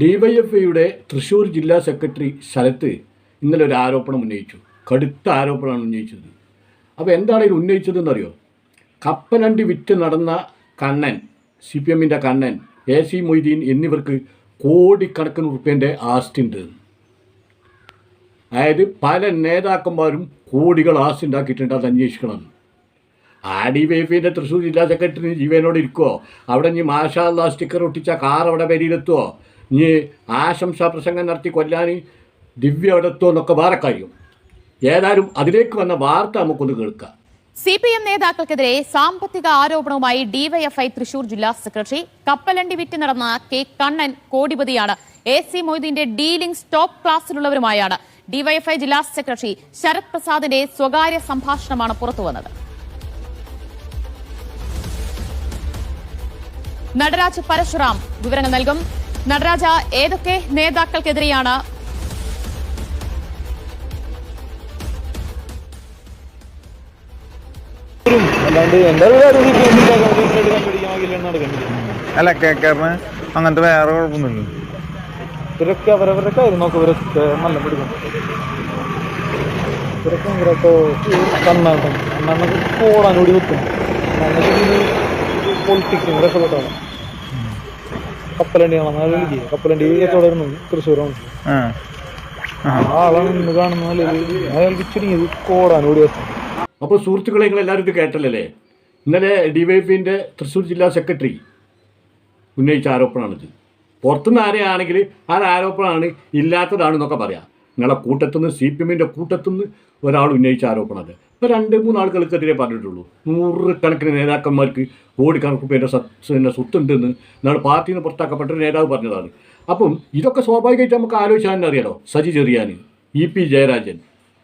ഡിവൈഎഫ്ഐയുടെ തൃശ്ശൂർ ജില്ലാ സെക്രട്ടറി ശരത്ത് ഇന്നലെ ഒരു ആരോപണം ഉന്നയിച്ചു. കടുത്ത ആരോപണമാണ് ഉന്നയിച്ചത്. അപ്പോൾ എന്താണ് ഇത് ഉന്നയിച്ചതെന്നറിയോ? കപ്പലണ്ടി വിറ്റ് നടന്ന കണ്ണൻ സി പി എമ്മിന്റെ കണ്ണൻ എ സി മൊയ്തീൻ എന്നിവർക്ക് കോടിക്കണക്കിന് ഉറുപ്പ്യന്റെ ആസ്തി ഉണ്ട്. അതായത് പല നേതാക്കന്മാരും കോടികൾ ആസ്തി ഉണ്ടാക്കിയിട്ടുണ്ട് അത് അന്വേഷിക്കണം. ആ ഡി വൈ എഫിന്റെ തൃശ്ശൂർ ജില്ലാ സെക്രട്ടറി ജീവനോട് ഇരിക്കുമോ അവിടെ ഇനി മാഷാല്ല സ്റ്റിക്കർ ഒട്ടിച്ച കാർ അവിടെ വരിയിലെത്തുമോ ഇനി ആശംസാ പ്രസംഗം നടത്തി കൊല്ലാൻ ദിവ്യ അവിടെ എന്നൊക്കെ വേറെ കാര്യം. ഏതായാലും അതിലേക്ക് വന്ന വാർത്ത നമുക്കൊന്ന് കേൾക്കാം. സി പി എം നേതാക്കൾക്കെതിരെ സാമ്പത്തിക ആരോപണവുമായി ഡിവൈഎഫ്ഐ തൃശൂർ ജില്ലാ സെക്രട്ടറി കപ്പലണ്ടി വിറ്റ് നടന്ന കെ കണ്ണൻ കോടിപതിയാണ്. എ സി മൊയ്തീന്റെ ഡീലിംഗ് സ്റ്റോപ്പ് ക്ലാസ്സിലുള്ളവരുമായാണ്. ഡിവൈഎഫ്ഐ ജില്ലാ സെക്രട്ടറി ശരത് പ്രസാദിന്റെ സ്വകാര്യ സംഭാഷണമാണ് പുറത്തുവന്നത് നടരാജ് പരശുറാം വിവരങ്ങൾ നൽകും. നടരാജ ഏതൊക്കെ നേതാക്കൾക്കെതിരെയാണ്? അല്ല കേക്കാരന് അങ്ങനത്തെ വേറെ കുഴപ്പമൊന്നുമില്ല ഇവരൊക്കെ അവരവരൊക്കെ കാര്യം നോക്കും ഇവരൊക്കെ നല്ല പിടിക്കും. ഇവരൊക്കെ ഇവരൊക്കെ കണ്ണാട്ടം കോടാനോടി പൊളിറ്റിക്സും ഇവരൊക്കെ കപ്പലണ്ടി കാണാൻ നല്ല വിളിക്കുക കപ്പലണ്ടി തുടരുന്നു തൃശ്ശൂരാണ്. ആ. ആ. ആളാണ് ഇന്ന് കാണുന്ന അയാൾക്ക് ചുരുങ്ങിയത് കോടാനോടി അപ്പോൾ സുഹൃത്തുക്കളെ നിങ്ങൾ എല്ലാവരും ഇത് കേട്ടല്ലേ? ഇന്നലെ ഡിവൈഎഫിന്റെ തൃശ്ശൂർ ജില്ലാ സെക്രട്ടറി ഉന്നയിച്ച ആരോപണമാണിത്. പുറത്തുനിന്ന് ആരെയാണെങ്കിൽ ആ ആരോപണമാണ് ഇല്ലാത്തതാണെന്നൊക്കെ പറയാം. നിങ്ങളെ കൂട്ടത്തുനിന്ന് സി പി എമ്മിന്റെ കൂട്ടത്തുനിന്ന് ഒരാൾ ഉന്നയിച്ച ആരോപണമാണ്. രണ്ട് മൂന്ന് ആളുകൾക്കെതിരെ പറഞ്ഞിട്ടുള്ളൂ. നൂറുകണക്കിന് നേതാക്കന്മാർക്ക് കോടി പേരുടെ പിന്നെ സ്വത്തുണ്ടെന്ന് നാളെ പാർട്ടിയിൽ നിന്ന് പുറത്താക്കപ്പെട്ട നേതാവ് പറഞ്ഞതാണ്. അപ്പം ഇതൊക്കെ സ്വാഭാവികമായിട്ട് നമുക്ക് ആലോചിച്ചാൽ അറിയാലോ? Saji Cherian E P Jayarajan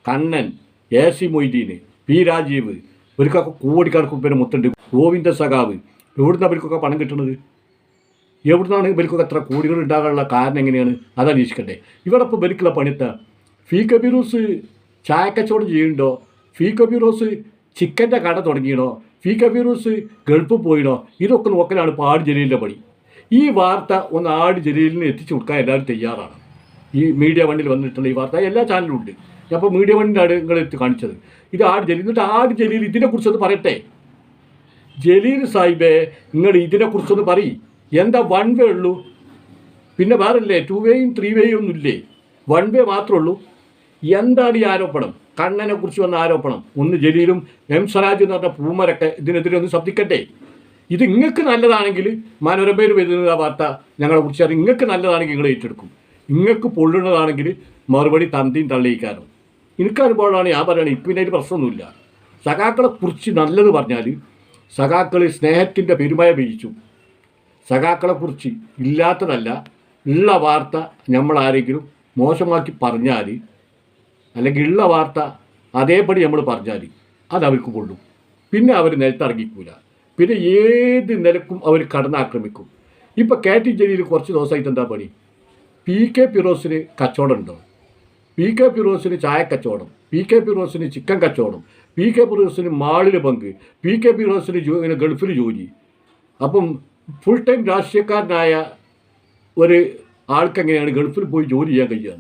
Kannan A C Moideen P Rajeev ഇവർക്കൊക്കെ കോടി പേര് മുത്തുണ്ട്. ഗോവിന്ദ സഖാവ് എവിടുന്ന് അവർക്കൊക്കെ പണം കിട്ടുന്നത്? എവിടുന്നാണ് ഇവർക്കൊക്കെ എത്ര കോടികൾ ഉണ്ടാകാനുള്ള കാരണം എങ്ങനെയാണ്? അതന്വേഷിക്കട്ടെ. ഇവിടെ ഇപ്പോൾ ഇവർക്കുള്ള പണിത്ത ഫീ കബീറൂസ് ചായക്കച്ചവടം ചെയ്യുന്നുണ്ടോ? ഫീ കബീറൂസ് ചിക്കന്റെ കട തുടങ്ങിയിടോ ഫീക്ക കബീറൂസ് ഗൾഫ് പോയിടോ ഇതൊക്കെ നോക്കലാണ് ഇപ്പോൾ ആട് ജലീലിന്റെ പണി. ഈ വാർത്ത ഒന്ന് ആട് ജലീലിന് എത്തിച്ചു കൊടുക്കാൻ എല്ലാവരും തയ്യാറാണ്. ഈ മീഡിയ വണ്ടിൽ വന്നിട്ടുള്ള ഈ വാർത്ത എല്ലാ ചാനലും ഉണ്ട്. അപ്പോൾ മീഡിയ വണ്ടിയിലാണ് നിങ്ങൾ കാണിച്ചത്. ഇത് ആട് ജലീൽ എന്നിട്ട് ആട് ജലീൽ ഇതിനെക്കുറിച്ചൊന്ന് പറയട്ടെ? ജലീൽ സാഹിബേ നിങ്ങൾ ഇതിനെക്കുറിച്ചൊന്ന് പറയും. എന്താ വൺ വേ ഉള്ളൂ? പിന്നെ വേറല്ലേ ടു വേയും ത്രീ വേയും ഒന്നും ഇല്ലേ? വൺ വേ മാത്രമേ ഉള്ളൂ. എന്താണ് ഈ ആരോപണം? കണ്ണനെ കുറിച്ച് വന്ന ആരോപണം. ഒന്ന് ജലീലും എം സ്വരാജ് എന്ന് പറഞ്ഞ പൂമരൊക്കെ ഇതിനെതിരെ ഒന്ന് ശബ്ദിക്കട്ടെ. ഇത് നിങ്ങൾക്ക് നല്ലതാണെങ്കിൽ മനോരമയിൽ വരുന്ന വാർത്ത ഞങ്ങളെ കുറിച്ച് അത് നിങ്ങൾക്ക് നല്ലതാണെങ്കിൽ നിങ്ങൾ ഏറ്റെടുക്കും. നിങ്ങൾക്ക് പൊള്ളുന്നതാണെങ്കിൽ മറുപടി തന്തിയും തള്ളിയിക്കാനും. എനിക്ക് അനുഭവമാണ് ഞാൻ പറയുന്നത് ഇപ്പം ഇതിനൊരു പ്രശ്നമൊന്നുമില്ല. സഖാക്കളെ കുറിച്ച് നല്ലത് പറഞ്ഞാൽ സഖാക്കൾ സ്നേഹത്തിന്റെ പെരുമയ പെയ്യിച്ചു സഖാക്കളെ കുറിച്ച് ഇല്ലാത്തതല്ല. ഉള്ള വാർത്ത നമ്മൾ ആരെങ്കിലും മോശമാക്കി പറഞ്ഞാൽ അല്ലെങ്കിൽ ഉള്ള വാർത്ത അതേപടി നമ്മൾ പറഞ്ഞാൽ അത് അവർക്ക് കൊള്ളും. പിന്നെ അവർ നിലത്തിറങ്ങിക്കൂല. പിന്നെ ഏത് നിലക്കും അവർ കടന്നാക്രമിക്കും. ഇപ്പോൾ കെ ടി ജലീൽ കുറച്ച് ദിവസമായിട്ട് എന്താ പണി? പി കെ ഫിറോസിന് കച്ചവടം ഉണ്ടോ? പി കെ ഫിറോസിന് ചായ കച്ചവടം പി കെ ഫിറോസിന് ചിക്കൻ കച്ചവടം പി കെ ഫിറോസിന് മാളിൽ പങ്ക് പി കെ ഫിറോസിന് ജോ ഇങ്ങനെ ഗൾഫിൽ ജോലി. അപ്പം ഫുൾ ടൈം രാഷ്ട്രീയക്കാരനായ ഒരു ആൾക്കെങ്ങനെയാണ് ഗൾഫിൽ പോയി ജോലി ചെയ്യാൻ കഴിയുക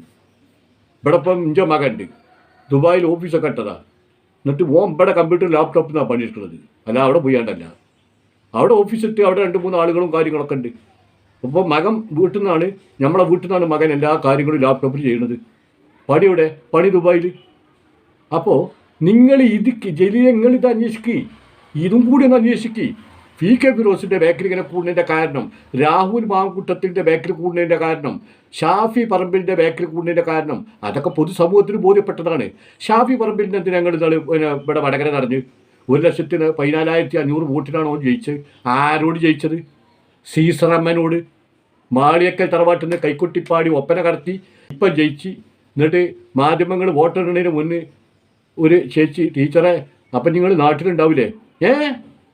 ഇവിടെ ഇപ്പം ഇഞ്ച ഉണ്ട്. ദുബായിൽ ഓഫീസൊക്കെ ഇട്ടതാ. എന്നിട്ട് ഓൻ ഇവിടെ കമ്പ്യൂട്ടർ ലാപ്ടോപ്പ് എന്നാണ് പണിയെടുക്കുന്നത്. അല്ല അവിടെ പോയാണ്ടല്ല. അവിടെ ഓഫീസിട്ട് അവിടെ രണ്ട് മൂന്ന് ആളുകളും കാര്യങ്ങളൊക്കെ ഉണ്ട്. അപ്പോൾ മകൻ വീട്ടിൽ നിന്നാണ് നമ്മളെ വീട്ടിൽ നിന്നാണ് മകൻ എല്ലാ കാര്യങ്ങളും ലാപ്ടോപ്പിൽ ചെയ്യുന്നത് പണിയുടെ പണി ദുബായിൽ. അപ്പോൾ നിങ്ങൾ ഇത് ജലീൽ നിങ്ങൾ ഇത് ഇതും കൂടി ഒന്ന് അന്വേഷിക്കുക പി കെ ഫിറോസിന്റെ ബേക്കറി ഇങ്ങനെ കൂടുന്നതിന്റെ കാരണം രാഹുൽ മാങ്കുട്ടത്തിന്റെ ബേക്കറി കൂടുന്നതിന്റെ കാരണം ഷാഫി പറമ്പിലിന്റെ ബേക്കറി കൂടുന്നതിന്റെ കാരണം അതൊക്കെ പൊതുസമൂഹത്തിന് ബോധ്യപ്പെട്ടതാണ്. ഷാഫി പറമ്പിലിന്റെ എന്തിനാ ഞങ്ങൾ ഇതാണ് പിന്നെ ഇവിടെ വടകര നടഞ്ഞ് ഒരു ലക്ഷത്തിന് പതിനാലായിരത്തി അഞ്ഞൂറ് വോട്ടിനാണ് ജയിച്ചത്? ആരോട് ജയിച്ചത്? സീസറമ്മനോട് മാളിയക്കൽ തറവാട്ടിൽ നിന്ന് കൈക്കുട്ടിപ്പാടി ഒപ്പന കടത്തി ഇപ്പം ജയിച്ച് എന്നിട്ട് മാധ്യമങ്ങൾ വോട്ടിടുന്നതിന് മുന്നേ ഒരു ചേച്ചി ടീച്ചറെ അപ്പം നിങ്ങൾ നാട്ടിലുണ്ടാവില്ലേ ഏ?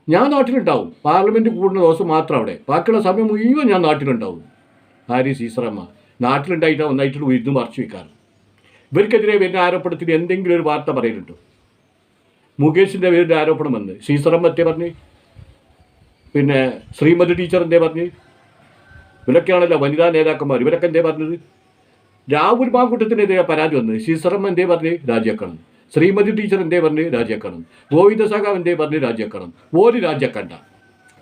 ഞാൻ നാട്ടിലുണ്ടാവും. പാർലമെന്റ് കൂടുന്ന ദിവസം മാത്രം അവിടെ. ബാക്കിയുള്ള സമയം മുഴുവൻ ഞാൻ നാട്ടിലുണ്ടാവും. ഹാരി സീസറമ്മ നാട്ടിലുണ്ടായിട്ട് ഒന്നായിട്ട് ഉയർന്നു മറച്ചു വെക്കാറ്. ഇവർക്കെതിരെ വരുന്ന ആരോപണത്തിൽ എന്തെങ്കിലും ഒരു വാർത്ത പറയുന്നുണ്ടോ മുകേഷിന്റെ പേരിൽ ആരോപണം വന്ന്. സീസറമ്മ എത്തേ പറഞ്ഞ്? പിന്നെ ശ്രീമതി ടീച്ചർ എന്തേ പറഞ്ഞ്? ഇവരൊക്കെയാണല്ലോ വനിതാ നേതാക്കന്മാർ. ഇവരൊക്കെ എന്തേ പറഞ്ഞത്? രാഹുൽ മാങ്കുട്ടത്തിനെതിരെ പരാതി വന്ന് സീസറമ്മ എന്തേ പറഞ്ഞ്? രാജിയാക്കണം ശ്രീമതി എന്തേ പറഞ്ഞ് രാജിയാക്കണം എന്തേ പറഞ്ഞ് രാജിയാക്കണം ഓര് രാജിയാക്കണ്ട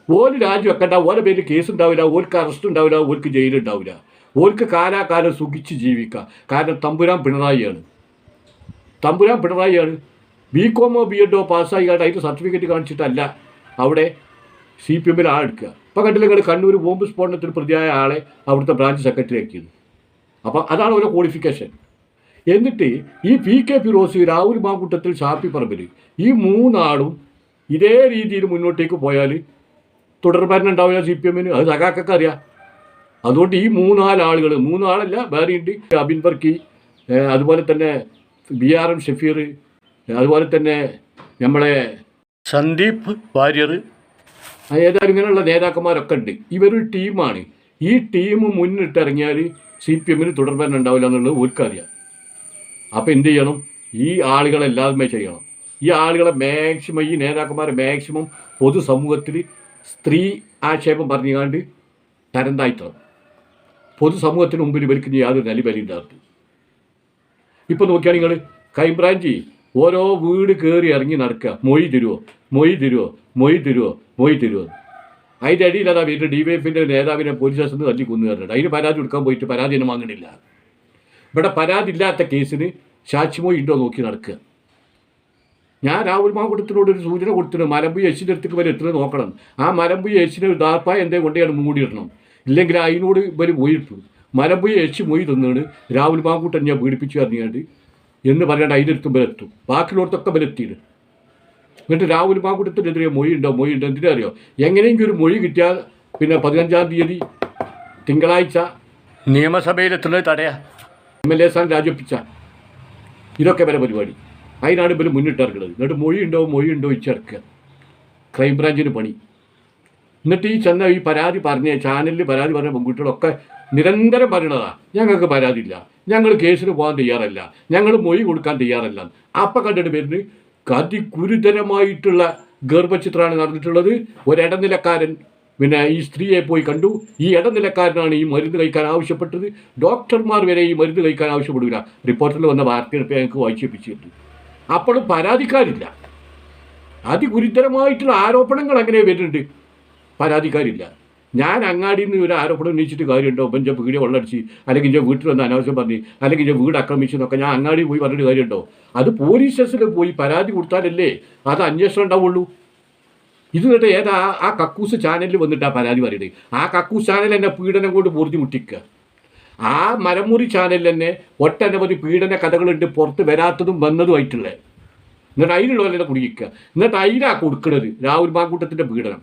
ഓര് രാജിവെക്കണ്ട. ഓരോ പേര് കേസ് ഉണ്ടാവില്ല ഓർക്ക് അറസ്റ്റ് ഉണ്ടാവില്ല. ഓർക്ക് ജയിലുണ്ടാവില്ല. ഓർക്ക് കാലാകാലം സുഖിച്ച് ജീവിക്കാം കാരണം തമ്പുരാൻ പിണറായിയാണ്. തമ്പുരാൻ പിണറായിയാണ്. ബി കോമോ ബി എഡോ പാസ്സായി അതിന്റെ സർട്ടിഫിക്കറ്റ് കാണിച്ചിട്ടല്ല അവിടെ സി പി എമ്മിൽ ആളെടുക്കുക ഇപ്പം കണ്ടില്ല കണ്ണൂർ ബോംബ് സ്ഫോടനത്തിന് പ്രതിയായ ആളെ അവിടുത്തെ ബ്രാഞ്ച് സെക്രട്ടറി ആക്കിയത്. അപ്പം അതാണ് ഓരോ ക്വാളിഫിക്കേഷൻ എന്നിട്ട് ഈ പി കെ ഫിറോസ് രാഹുൽ മാങ്കുട്ടത്തിൽ ഷാപ്പി പറമ്പിൽ ഈ മൂന്നാളും ഇതേ രീതിയിൽ മുന്നോട്ടേക്ക് പോയാൽ തുടർഭരണം ഉണ്ടാവില്ല സി പി എമ്മിന്. അത് സഖാക്കൊക്കെ അറിയാം. അതുകൊണ്ട് ഈ മൂന്നാലാളുകൾ മൂന്നാളല്ല വേറെയുണ്ട് അബിൻ ബർക്കി അതുപോലെ തന്നെ ബി ആർ എം ഷഫീർ അതുപോലെ തന്നെ നമ്മളെ സന്ദീപ് വാര്യർ. ഏതായാലും ഇങ്ങനെയുള്ള നേതാക്കന്മാരൊക്കെ ഉണ്ട്. ഇവരൊരു ടീമാണ്. ഈ ടീം മുന്നിട്ടിറങ്ങിയാൽ സി പി എമ്മിന് തുടർഭരണം ഉണ്ടാവില്ല എന്നുള്ളത് ഓർക്കറിയാം അപ്പോൾ എന്ത് ചെയ്യണം? ഈ ആളുകളെല്ലാതുമേ ചെയ്യണം. ഈ ആളുകളെ മാക്സിമം ഈ നേതാക്കന്മാരെ മാക്സിമം പൊതുസമൂഹത്തിൽ സ്ത്രീ ആക്ഷേപം പറഞ്ഞുകൊണ്ട് തരം താഴ്ത്തണം പൊതുസമൂഹത്തിന് മുമ്പിൽ ഇവർക്ക് ഇനി യാതൊരു നിലവിലുണ്ടാകരുത് ഇപ്പോൾ നോക്കിയാൽ നിങ്ങൾ ക്രൈംബ്രാഞ്ച് ഓരോ വീട് കയറി ഇറങ്ങി നടക്കുക. മൊയ് തരുമോ മൊയ് തരുമോ മൊയ് തരുമോ മൊയ് തരുമോ അതിന്റെ അടിയിലാണ് വീട്ടിൽ ഡി വൈ എഫിന്റെ നേതാവിനെ പോലീസ് സ്റ്റേഷനിൽ തല്ലി കൊന്നു അതിന് പരാതി കൊടുക്കാൻ പോയിട്ട് പരാതി ഒന്നും വാങ്ങണില്ല. ഇവിടെ പരാതി ഇല്ലാത്ത കേസിന് സാക്ഷിമോ ഇണ്ടോ നോക്കി നടക്കുക. ഞാൻ രാഹുൽ മാകുടത്തിനോട് ഒരു സൂചന കൊടുത്തിട്ടുണ്ട് മലമ്പുഴ എച്ചിന്റെ അടുത്തേക്ക് വരെ എത്തുന്നത് നോക്കണം. ആ മലമ്പുഴ എച്ചിനെ ഒരു ദാർപ്പായ എന്തേ കൊണ്ടാണ് മൂടിയിടണം. ഇല്ലെങ്കിൽ അതിനോട് ഇവർ പോയിട്ടു മലമ്പുഴ എച്ച് മൊഴി തന്നാണ് രാഹുൽ മാങ്കൂട്ടൻ ഞാൻ പീഡിപ്പിച്ചു അറിഞ്ഞാണ്ട് എന്ന് പറയാണ്ട് അതിന്റെ അടുത്തും ബലത്തും ബാക്കിയുള്ളവർക്കൊക്കെ ബലത്തിയിട്ട് എന്നിട്ട് രാഹുൽ മാങ്കുട്ടത്തിനെതിരെ മൊഴി ഉണ്ടോ? മൊഴി ഉണ്ടോ? എന്തിനാ അറിയോ എങ്ങനെയെങ്കിലും ഒരു മൊഴി കിട്ടിയാൽ പിന്നെ പതിനഞ്ചാം തീയതി തിങ്കളാഴ്ച നിയമസഭയിലെത്തുന്നത് തടയാ. എം എൽ എ സ്ഥാനം രാജിവെപ്പിച്ച ഇതൊക്കെ വരെ പരിപാടി. അതിനാണ് ഇവർ മുന്നിട്ടിറക്കുന്നത് എന്നിട്ട് മൊഴി ഉണ്ടോ മൊഴി ഉണ്ടോ ഇച്ചിറക്കുക ക്രൈംബ്രാഞ്ചിന് പണി. എന്നിട്ട് ഈ ചെന്ന ഈ പരാതി പറഞ്ഞ ചാനലിൽ പരാതി പറഞ്ഞ പെൺകുട്ടികളൊക്കെ നിരന്തരം പറയണതാ. ഞങ്ങൾക്ക് പരാതിയില്ല ഞങ്ങൾ കേസിന് പോകാൻ തയ്യാറല്ല. ഞങ്ങൾ മൊഴി കൊടുക്കാൻ തയ്യാറല്ല. അപ്പം കണ്ടിട്ട് വരുന്നത് അതിഗുരുതരമായിട്ടുള്ള ഗർഭചിത്രമാണ് നടന്നിട്ടുള്ളത്. ഒരിടനിലക്കാരൻ പിന്നെ ഈ സ്ത്രീയെ പോയി കണ്ടു. ഈ ഇടനിലക്കാരനാണ് ഈ മരുന്ന് കഴിക്കാൻ ആവശ്യപ്പെട്ടത്. ഡോക്ടർമാർ വരെ ഈ മരുന്ന് കഴിക്കാൻ ആവശ്യപ്പെടില്ല റിപ്പോർട്ടിൽ വന്ന വാർത്തയെടുപ്പ് ഞങ്ങൾക്ക് വായിച്ചേപ്പിച്ചിട്ടുണ്ട്. അപ്പോഴും പരാതിക്കാരില്ല. അതിഗുരുതരമായിട്ടുള്ള ആരോപണങ്ങൾ അങ്ങനെ വരുന്നുണ്ട്. പരാതിക്കാരില്ല. ഞാൻ അങ്ങാടിയിൽ നിന്ന് ഒരു ആരോപണം ഉന്നയിച്ചിട്ട് കാര്യമുണ്ടോ? ഇപ്പം ഞാൻ വീട് വെള്ളടിച്ച് അല്ലെങ്കിൽ ഞാൻ വീട്ടിൽ വന്ന് അനാവശ്യം പറഞ്ഞ് അല്ലെങ്കിൽ ഞാൻ വീട് ആക്രമിച്ചു എന്നൊക്കെ ഞാൻ അങ്ങാടി പോയി പറഞ്ഞിട്ട് കാര്യമുണ്ടോ? അത് പോലീസ് സ്റ്റേഷനിൽ പോയി പരാതി കൊടുത്താലല്ലേ അത് അന്വേഷണം ഉണ്ടാവുള്ളൂ. ഇത് എന്നിട്ട് ഏതാ? ആ- കക്കൂസ് ചാനലിൽ വന്നിട്ട് ആ പരാതി പറയുന്നത് ആ കക്കൂസ് ചാനൽ എന്നെ പീഡനം കൊണ്ട് പൊറിഞ്ഞു മുട്ടിക്കുക ആ മരമുറി ചാനലിൽ തന്നെ ഒട്ടനവധി പീഡന കഥകളുണ്ട് പുറത്ത് വരാത്തതും വന്നതുമായിട്ടുള്ളത് എന്നിട്ട് അതിലുള്ളവരെ കുടിക്കുക എന്നിട്ട് അതിലാ കൊടുക്കുന്നത് രാഹുൽ മാങ്കൂട്ടത്തിന്റെ പീഡനം.